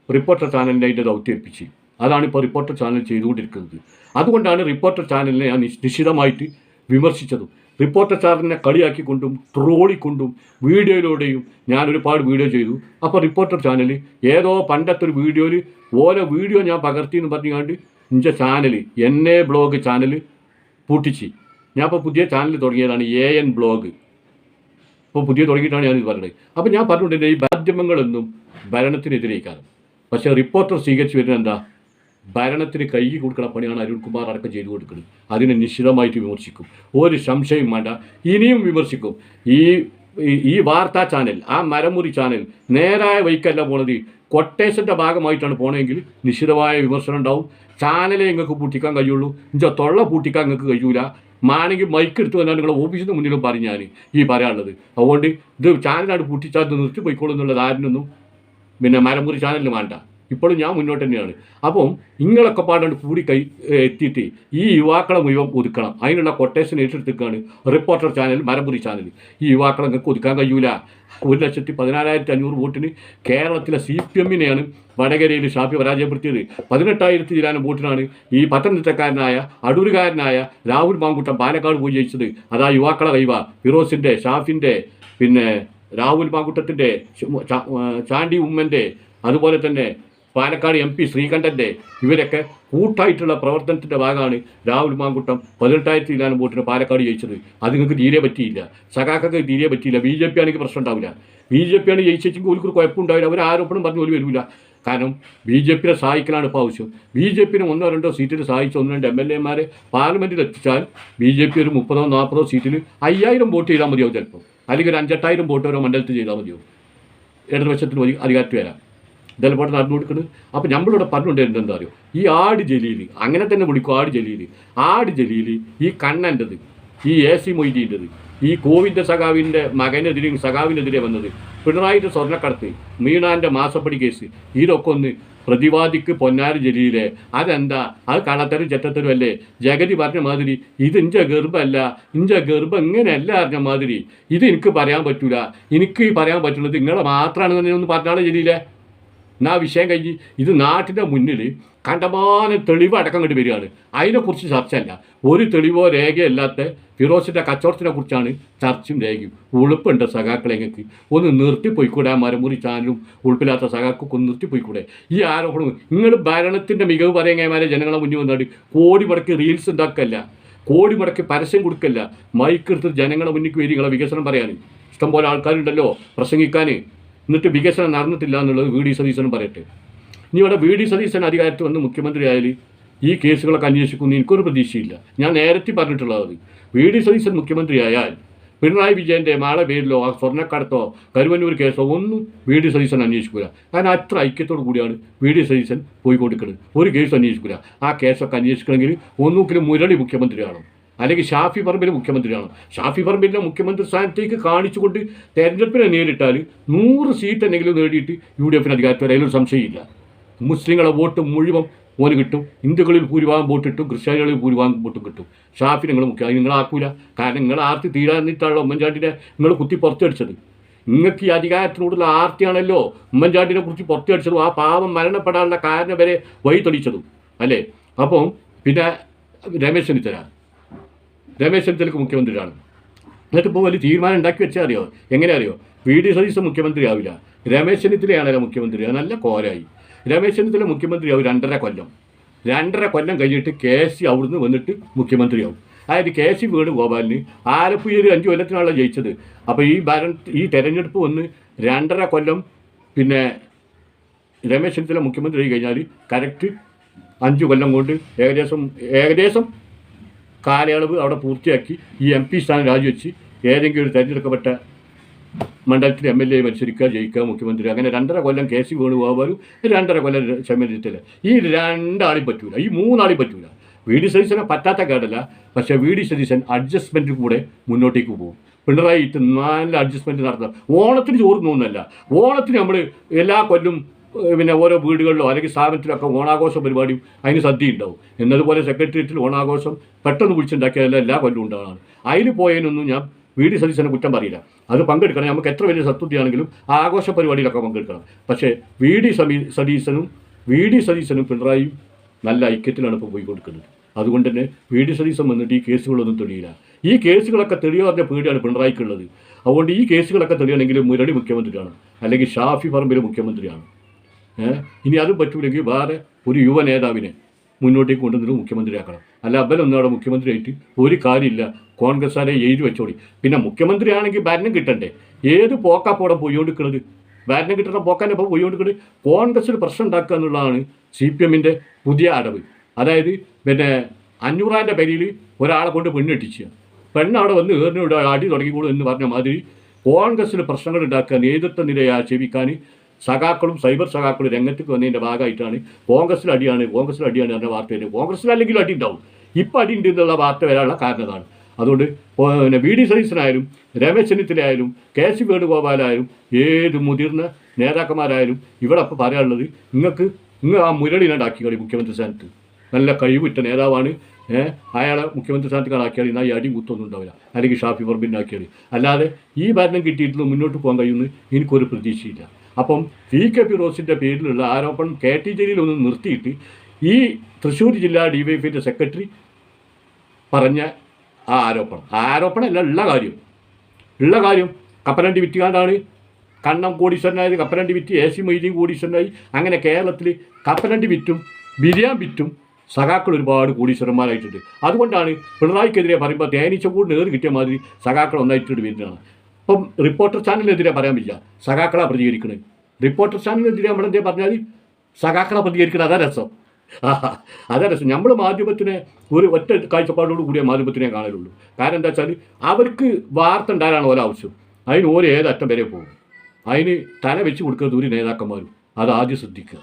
റിപ്പോർട്ടർ ചാനലിനെ അതിന്റെ ദൗത്യേൽപ്പിച്ച് അതാണ് ഇപ്പോൾ റിപ്പോർട്ടർ ചാനൽ ചെയ്തുകൊണ്ടിരിക്കുന്നത്. അതുകൊണ്ടാണ് റിപ്പോർട്ടർ ചാനലിനെ ഞാൻ നിശ്ചിതമായിട്ട് വിമർശിച്ചതും. റിപ്പോർട്ടർ ചാനലിനെ കളിയാക്കിക്കൊണ്ടും ട്രോളിക്കൊണ്ടും വീഡിയോയിലൂടെയും ഞാൻ ഒരുപാട് വീഡിയോ ചെയ്തു. അപ്പോൾ റിപ്പോർട്ടർ ചാനൽ ഏതോ പണ്ടത്തെ ഒരു വീഡിയോയിൽ ഓരോ വീഡിയോ ഞാൻ പകർത്തി എന്ന് പറഞ്ഞുകൊണ്ട് എന്റെ ചാനൽ എന്നെ ബ്ലോഗ് ചാനൽ പൂട്ടിച്ച്. ഞാൻ ഇപ്പോൾ പുതിയ ചാനൽ തുടങ്ങിയതാണ് എ എൻ ബ്ലോഗ് ഇപ്പോൾ പുതിയ തുടങ്ങിയിട്ടാണ് ഞാനിത് പറയുന്നത് അപ്പോൾ ഞാൻ പറഞ്ഞുകൊണ്ടിരുന്ന ഈ മാധ്യമങ്ങളൊന്നും ഭരണത്തിനെതിരേക്കാണ് പക്ഷേ റിപ്പോർട്ടർ സ്വീകരിച്ചു വരുന്നത് എന്താ? ഭരണത്തിന് കൈ കൊടുക്കുന്ന പണിയാണ് അരുൺകുമാർ അടക്കം ചെയ്തു കൊടുക്കുന്നത്. അതിനെ നിശ്ചിതമായിട്ട് വിമർശിക്കും. ഒരു സംശയം വേണ്ട. ഇനിയും വിമർശിക്കും. ഈ ഈ- വാർത്താ ചാനൽ ആ മരമുറി ചാനൽ നേരായ വൈക്കല്ല പോണത്. കൊട്ടേഷന്റെ ഭാഗമായിട്ടാണ് പോണതെങ്കിൽ നിശ്ചിതമായ വിമർശനം ഉണ്ടാവും. ചാനലേ നിങ്ങൾക്ക് പൂട്ടിക്കാൻ കഴിയുള്ളൂ. ഇഞ്ചോ തൊള്ള പൂട്ടിക്കാൻ നിങ്ങൾക്ക് കഴിയൂല. മാണെങ്കിൽ മൈക്ക് എടുത്ത് വന്നാൽ നിങ്ങളുടെ ഓഫീസിന് മുന്നിലും പറഞ്ഞു ഞാൻ ഈ പറയാനുള്ളത്. അതുകൊണ്ട് ഇത് ചാനലാണ് പൂട്ടിച്ചാൽ നിർത്തി പോയിക്കോളും എന്നുള്ള ധാരണയൊന്നും പിന്നെ മരമുറി ചാനലിന് വേണ്ട ഇപ്പോഴും ഞാൻ മുന്നോട്ട് തന്നെയാണ്. അപ്പം ഇങ്ങളൊക്കെ പാടാണ്ട് കൂടി കൈ എത്തിയിട്ട് ഈ യുവാക്കളെ മുഴുവൻ ഒതുക്കണം. അതിനുള്ള കൊട്ടേഷൻ ഏറ്റെടുത്തിരിക്കുകയാണ് റിപ്പോർട്ടർ ചാനൽ മരമുറി ചാനൽ ഈ യുവാക്കളെ നിങ്ങൾക്ക് ഒതുക്കാൻ കഴിയൂല. ഒരു ലക്ഷത്തി പതിനാലായിരത്തി അഞ്ഞൂറ് വോട്ടിന് കേരളത്തിലെ സി പി എമ്മിനെയാണ് വടകരയിൽ ഷാഫി പരാജയപ്പെടുത്തിയത്. പതിനെട്ടായിരത്തി ചിലാനം വോട്ടിനാണ് ഈ പത്തനംതിട്ടക്കാരനായ അടൂരുകാരനായ രാഹുൽ മാങ്കുട്ടം പാലക്കാട് പോയി ജയിച്ചത്. അതാ യുവാക്കളെ കൈവ. ഫിറോസിന്റെ ഷാഫിന്റെ പിന്നെ രാഹുൽ മാങ്കുട്ടത്തിന്റെ ചാണ്ടി ഉമ്മന്റെ അതുപോലെ തന്നെ പാലക്കാട് എം പി ശ്രീകണ്ഠന്റെ ഇവരൊക്കെ കൂട്ടായിട്ടുള്ള പ്രവർത്തനത്തിന്റെ ഭാഗമാണ് രാഹുൽ മാങ്കുട്ടം പതിനെട്ടായിരത്തി ഇല്ലാനും വോട്ടിന് പാലക്കാട് ജയിച്ചത്. അത് നിങ്ങൾക്ക് തീരെ പറ്റിയില്ല. സഖാക്കൾക്ക് തീരെ പറ്റിയില്ല. ബി ജെ പി ആണെങ്കിൽ പ്രശ്നം ഉണ്ടാവില്ല. ബി ജെ പി ആണ് ജയിച്ചെങ്കിൽ ഒരു കുഴപ്പമുണ്ടാവില്ല അവർ ആരോപണം പറഞ്ഞു ഒരു വരില്ല കാരണം ബി ജെ പിയെ സഹായിക്കലാണ് ഇപ്പോൾ ആവശ്യം. ബി ജെ പിന് ഒന്നോ രണ്ടോ സീറ്റിൽ സഹായിച്ച ഒന്ന് രണ്ട് എം എൽ എമാരെ പാർലമെന്റിൽ എത്തിച്ചാൽ ബി ജെ പി ഒരു മുപ്പതോ നാൽപ്പതോ സീറ്റിൽ അയ്യായിരം വോട്ട് ചെയ്താൽ മതിയാവും ചിലപ്പോൾ അല്ലെങ്കിൽ ഒരു അഞ്ചെട്ടായിരം വോട്ട് ഓരോ മണ്ഡലത്തിൽ ചെയ്താൽ മതിയാവും. ഇടതുപക്ഷത്തിന് അധികാരത്തിൽ വരാം. ഇതെല്ലാം നടന്നു കൊടുക്കുന്നത് അപ്പോൾ നമ്മളിവിടെ പറഞ്ഞുകൊണ്ടിരുന്നത് എന്താ അറിയോ? ഈ ആട് ജലീൽ അങ്ങനെ തന്നെ വിളിക്കും ആട് ജലീൽ ആട് ജലീൽ ഈ കണ്ണന്റെത് ഈ എ സി മൊയ്തീന്റെത് ഈ കോവിന്റെ സഖാവിന്റെ മകനെതിരെയും സഖാവിനെതിരെ വന്നത് പിണറായിന്റെ സ്വർണക്കടത്ത് മീണാന്റെ മാസപ്പടി കേസ്. ഇതൊക്കെ ഒന്ന് പ്രതിവാദിക്ക് പൊന്നാരി ജലീലെ. അതെന്താ? അത് കള്ളത്തരും ചെറ്റത്തരും അല്ലേ? ജഗതി പറഞ്ഞ മാതിരി ഇത് ഇഞ്ച ഗർഭമല്ല ഇഞ്ച ഗർഭം ഇങ്ങനെയല്ല അറിഞ്ഞ മാതിരി. ഇത് എനിക്ക് പറയാൻ പറ്റൂല. എനിക്ക് പറയാൻ പറ്റുന്നത് നിങ്ങളെ മാത്രമാണ് തന്നെ ഒന്ന് പറഞ്ഞാളെ ജലീലെ. എന്നാ വിഷയം കഴിഞ്ഞ് ഇത് നാട്ടിന്റെ മുന്നിൽ കണ്ടമാനം തെളിവ് അടക്കം കണ്ട് വരികയാണ്. അതിനെക്കുറിച്ച് ചർച്ചയല്ല. ഒരു തെളിവോ രേഖയോ അല്ലാത്ത ഫിറോസിന്റെ കച്ചവടത്തിനെ കുറിച്ചാണ് ചർച്ചയും രേഖയും. ഉളുപ്പുണ്ട് സഖാക്കളെ ഞങ്ങൾക്ക് ഒന്ന് നിർത്തിപ്പോയിക്കൂടെ ആ മരമുറി ചാനലും ഉൾപ്പില്ലാത്ത സഖാക്കൊക്കെ ഒന്ന് നിർത്തിപ്പോയിക്കൂടെ ഈ ആരോപണം നിങ്ങൾ ഭരണത്തിന്റെ മികവ് പറയുകമാരെ ജനങ്ങളെ മുന്നിൽ വന്നിട്ട് കോടി മുടക്കി റീൽസ് ഉണ്ടാക്കല്ല കോടി മുടക്കി പരസ്യം കൊടുക്കല്ല. മൈക്കെടുത്ത് ജനങ്ങളെ മുന്നിൽ വരികളെ വികസനം പറയാൻ ഇഷ്ടംപോലെ ആൾക്കാരുണ്ടല്ലോ പ്രസംഗിക്കാൻ എന്നിട്ട് വികസനം നടന്നിട്ടില്ല എന്നുള്ളത് വി ഡി സതീശനും പറയട്ടെ. ഇനി ഇവിടെ വി ഡി സതീശൻ അധികാരത്തിൽ വന്ന് മുഖ്യമന്ത്രി ആയാൽ ഈ കേസുകളൊക്കെ അന്വേഷിക്കുമെന്ന് എനിക്കൊരു പ്രതീക്ഷയില്ല. ഞാൻ നേരത്തെ പറഞ്ഞിട്ടുള്ളത് വി ഡി സതീശൻ മുഖ്യമന്ത്രിയായാൽ പിണറായി വിജയന്റെ മാളെ പേരിലോ ആ സ്വർണക്കടത്തോ കരുവന്നൂർ കേസോ ഒന്നും വി ഡി സതീശൻ അന്വേഷിക്കില്ല കാരണം അത്ര ഐക്യത്തോടു കൂടിയാണ് വി ഡി സതീശൻ പോയി കൊടുക്കുന്നത് ഒരു കേസ് അന്വേഷിക്കില്ല ആ കേസൊക്കെ അന്വേഷിക്കണമെങ്കിൽ ഒന്നുകിലും മുരളി മുഖ്യമന്ത്രിയാണ് അല്ലെങ്കിൽ ഷാഫി പറമ്പിൽ മുഖ്യമന്ത്രിയാണ്. ഷാഫി പറമ്പിലെ മുഖ്യമന്ത്രി സ്ഥാനത്തേക്ക് കാണിച്ചുകൊണ്ട് തെരഞ്ഞെടുപ്പിനെ നേരിട്ടാൽ നൂറ് സീറ്റ് എന്തെങ്കിലും നേടിയിട്ട് യു ഡി എഫിന് അധികാരത്തിൽ അതിലൊരു സംശയമില്ല. മുസ്ലിങ്ങളെ വോട്ട് മുഴുവൻ ഓന് കിട്ടും. ഹിന്ദുക്കളിൽ ഭൂരിഭാഗം വോട്ട് കിട്ടും. ക്രിസ്ത്യാനികളിൽ ഭൂരിഭാഗം വോട്ടും കിട്ടും. ഷാഫി നിങ്ങൾ മുഖ്യ നിങ്ങൾ നിങ്ങളാക്കൂല കാരണം നിങ്ങൾ ആർത്തി തീരാനിട്ടാണല്ലോ ഉമ്മൻചാണ്ടിനെ നിങ്ങൾ കുത്തി പുറത്തടിച്ചത് നിങ്ങൾക്ക് ഈ അധികാരത്തിനോടുള്ള ആർത്തിയാണല്ലോ ഉമ്മൻചാണ്ടിനെ കുറിച്ച് പുറത്തടിച്ചതും ആ പാവം മരണപ്പെടാനുള്ള കാരണം വരെ വഴി തെളിച്ചതും അല്ലേ? അപ്പം പിന്നെ രമേശ് ചെന്നിത്തല. രമേശ് ചെന്നിത്തലക്ക് മുഖ്യമന്ത്രിയാണ് എന്നിട്ട് ഇപ്പോൾ വലിയ തീരുമാനം ഉണ്ടാക്കി വെച്ചാൽ അറിയോ? എങ്ങനെ അറിയോ? വി ഡി സതീശൻ മുഖ്യമന്ത്രി ആവില്ല രമേശ് ചെന്നിത്തലയാണല്ലോ മുഖ്യമന്ത്രി. നല്ല കോരായി. രമേശ് ചെന്നിത്തല മുഖ്യമന്ത്രിയാവും രണ്ടര കൊല്ലം. രണ്ടര കൊല്ലം കഴിഞ്ഞിട്ട് കെ സി അവിടുന്ന് വന്നിട്ട് മുഖ്യമന്ത്രിയാവും. അതായത് കെ സി വേണുഗോപാലിന് ആലപ്പുഴയിൽ അഞ്ച് കൊല്ലത്തിനാണല്ലോ ജയിച്ചത്. അപ്പോൾ ഈ ഭരണ ഈ തെരഞ്ഞെടുപ്പ് വന്ന് രണ്ടര കൊല്ലം പിന്നെ രമേശ് ചെന്നിത്തല മുഖ്യമന്ത്രി ആയി കഴിഞ്ഞാൽ കറക്റ്റ് അഞ്ച് കൊല്ലം കൊണ്ട് ഏകദേശം ഏകദേശം കാലയളവ് അവിടെ പൂർത്തിയാക്കി ഈ എം പി സ്ഥാനം രാജിവെച്ച് ഏതെങ്കിലും ഒരു തിരഞ്ഞെടുക്കപ്പെട്ട മണ്ഡലത്തിൽ എം എൽ എ മത്സരിക്കുക ജയിക്കുക മുഖ്യമന്ത്രി അങ്ങനെ രണ്ടര കൊല്ലം കെ സി വേണുഗോപാലും രണ്ടര കൊല്ലം ചെമ്മരത്തില്ല ഈ രണ്ടാളും പറ്റൂല ഈ മൂന്നാളും പറ്റൂല. വി ഡി പറ്റാത്ത കേടല്ല പക്ഷേ വി ഡി സതീശൻ അഡ്ജസ്റ്റ്മെന്റ് കൂടെ മുന്നോട്ടേക്ക് പോകും. പിണറായി നല്ല അഡ്ജസ്റ്റ്മെന്റ് നടത്തുക ഓണത്തിന് ചോറ് തോന്നുന്നല്ല. ഓണത്തിന് നമ്മൾ എല്ലാ കൊല്ലും പിന്നെ ഓരോ വീടുകളിലോ അല്ലെങ്കിൽ സ്ഥാപനത്തിലൊക്കെ ഓണാഘോഷ പരിപാടിയും അതിന് സദ്യ ഉണ്ടാവും എന്നതുപോലെ സെക്രട്ടേറിയറ്റിൽ ഓണാഘോഷം പെട്ടെന്ന് വിളിച്ചുണ്ടാക്കിയതല്ല എല്ലാ കൊല്ലവും ഉണ്ടാകാണ് അതിൽ പോയതിനൊന്നും ഞാൻ വി ഡി സതീശനെ കുറ്റം പറയില്ല. അത് പങ്കെടുക്കണം. നമുക്ക് എത്ര വലിയ സത്വതിയാണെങ്കിലും ആ ആഘോഷ പരിപാടിയിലൊക്കെ പങ്കെടുക്കണം. പക്ഷേ വി ഡി സമീ സതീശനും വി ഡി സതീശനും പിണറായിയും നല്ല ഐക്യത്തിലാണ് ഇപ്പോൾ പോയിക്കൊടുക്കുന്നത് അതുകൊണ്ട് തന്നെ വി ഡി സതീശൻ വന്നിട്ട് ഈ കേസുകളൊന്നും തെളിയില്ല. ഈ കേസുകളൊക്കെ തെളിയാറിന്റെ പേടിയാണ് പിണറായിക്കുള്ളത്. അതുകൊണ്ട് ഈ കേസുകളൊക്കെ തെളിയണമെങ്കിൽ മുരളി മുഖ്യമന്ത്രിയാണ്. അല്ലെങ്കിൽ ഷാഫി പറമ്പിൽ മുഖ്യമന്ത്രിയാണ്. ഇനി അതും പറ്റൂലെങ്കിൽ വേറെ ഒരു യുവ നേതാവിനെ മുന്നോട്ടേക്ക് കൊണ്ടുവന്നിട്ട് മുഖ്യമന്ത്രിയാക്കണം. അല്ല അബ്ബലൊന്നും അവിടെ മുഖ്യമന്ത്രിയായിട്ട് ഒരു കാര്യമില്ല. കോൺഗ്രസ്സുകാരെ എഴുതി വെച്ചോടി പിന്നെ മുഖ്യമന്ത്രിയാണെങ്കിൽ ഭരണം കിട്ടണ്ടേ? ഏത് പോക്കാപ്പോടെ പോയിക്കൊണ്ടിരിക്കുന്നത് ഭരണം കിട്ടുന്ന പോക്കാന്റെ ഇപ്പോൾ പോയിക്കൊണ്ടിരിക്കുന്നത് കോൺഗ്രസ്സിൽ പ്രശ്നം ഉണ്ടാക്കുക എന്നുള്ളതാണ് സി പി എമ്മിന്റെ പുതിയ അടവ്. അതായത് പിന്നെ അഞ്ഞൂറാന്റെ പേരിൽ ഒരാളെ കൊണ്ട് പെണ്ണെട്ടിച്ച്. പെണ്ണ് അവിടെ വന്ന് ഏറിനോട് അടി തുടങ്ങിക്കോളൂ എന്ന് പറഞ്ഞ മാതിരി കോൺഗ്രസ്സിൽ പ്രശ്നങ്ങൾ ഉണ്ടാക്കുക നേതൃത്വ നിലയെ ആക്ഷേപിക്കാൻ സഖാക്കളും സൈബർ സഖാക്കളും രംഗത്തേക്ക് വന്നതിന്റെ ഭാഗമായിട്ടാണ് കോൺഗ്രസ്സിൽ അടിയാണ് കോൺഗ്രസ്സിൽ അടിയാണ് എന്ന വാർത്ത വരുന്നത് കോൺഗ്രസ്സിൽ അല്ലെങ്കിലും അടി ഉണ്ടാവും. ഇപ്പം അടി ഉണ്ട് എന്നുള്ള വാർത്ത വരാനുള്ള കാരണതാണ് അതുകൊണ്ട് പിന്നെ വി ഡി സതീശനായാലും രമേശ് ചെന്നിത്തലയായാലും കെ സി വേണുഗോപാലായാലും ഏത് മുതിർന്ന നേതാക്കന്മാരായാലും ഇവിടെ അപ്പോൾ പറയാനുള്ളത് നിങ്ങൾക്ക് നിങ്ങൾ ആ മുരളിനെ കളി മുഖ്യമന്ത്രി സ്ഥാനത്ത്. നല്ല കഴിവിട്ട നേതാവാണ്. അയാളെ മുഖ്യമന്ത്രി സ്ഥാനത്ത് ആക്കിയാൽ എന്നാൽ ഈ അടി കുത്തൊന്നും ഉണ്ടാവില്ല. അല്ലെങ്കിൽ ഷാഫി പറമ്പിന്റെ ആക്കിയാൽ. അല്ലാതെ ഈ ഭരണം കിട്ടിയിട്ടുള്ള മുന്നോട്ട് പോകാൻ കഴിയുമെന്ന് എനിക്കൊരു പ്രതീക്ഷയില്ല. അപ്പം വി കെ പി റോസിന്റെ പേരിലുള്ള ആരോപണം കെ ടി ജലീൽ ഒന്ന് നിർത്തിയിട്ട് ഈ തൃശ്ശൂർ ജില്ലാ ഡി വൈ എഫിന്റെ സെക്രട്ടറി പറഞ്ഞ ആ ആരോപണം. ആ ആരോപണം അല്ല ഉള്ള കാര്യം. ഉള്ള കാര്യം. കപ്പലണ്ടി വിറ്റുകാണ്ടാണ് കണ്ണം കോടീശ്വരനായത്. കപ്പലണ്ടി വിറ്റ് എ സി മൊയ്തീൻ കോടീശ്വരനായി. അങ്ങനെ കേരളത്തിൽ കപ്പലണ്ടി വിറ്റും ബിരിയാൻ വിറ്റും സഖാക്കൾ ഒരുപാട് കോടീശ്വരന്മാരായിട്ടുണ്ട്. അതുകൊണ്ടാണ് പിണറായിക്കെതിരെ പറയുമ്പോൾ തേനീച്ച കൂടി നേർ കിട്ടിയ മാതിരി സഖാക്കൾ ഒന്നായിട്ടുണ്ട് വരുന്നതാണ്. ഇപ്പം റിപ്പോർട്ടർ ചാനലിനെതിരെ പറയാൻ പറ്റില്ല സഖാക്കളാണ് പ്രതികരിക്കുന്നത് റിപ്പോർട്ടർ ചാനലിനെതിരെ നമ്മളെന്തേ പറഞ്ഞാൽ സഖാക്കള പ്രതികരിക്കുന്നത് അതാ രസം. അതാ രസം. നമ്മൾ മാധ്യമത്തിനെ ഒരു ഒറ്റ കാഴ്ചപ്പാടോട് കൂടിയ മാധ്യമത്തിനെ കാണലുള്ളൂ. കാരണം എന്താ വെച്ചാൽ അവർക്ക് വാർത്ത ഉണ്ടാകാനാണ് ഓരോ ആവശ്യം അതിന് ഓരോ ഏതറ്റം വരെ പോകും. അതിന് തല വെച്ച് കൊടുക്കുന്നത് ഒരു നേതാക്കന്മാരും. അത് ആദ്യം ശ്രദ്ധിക്കുക.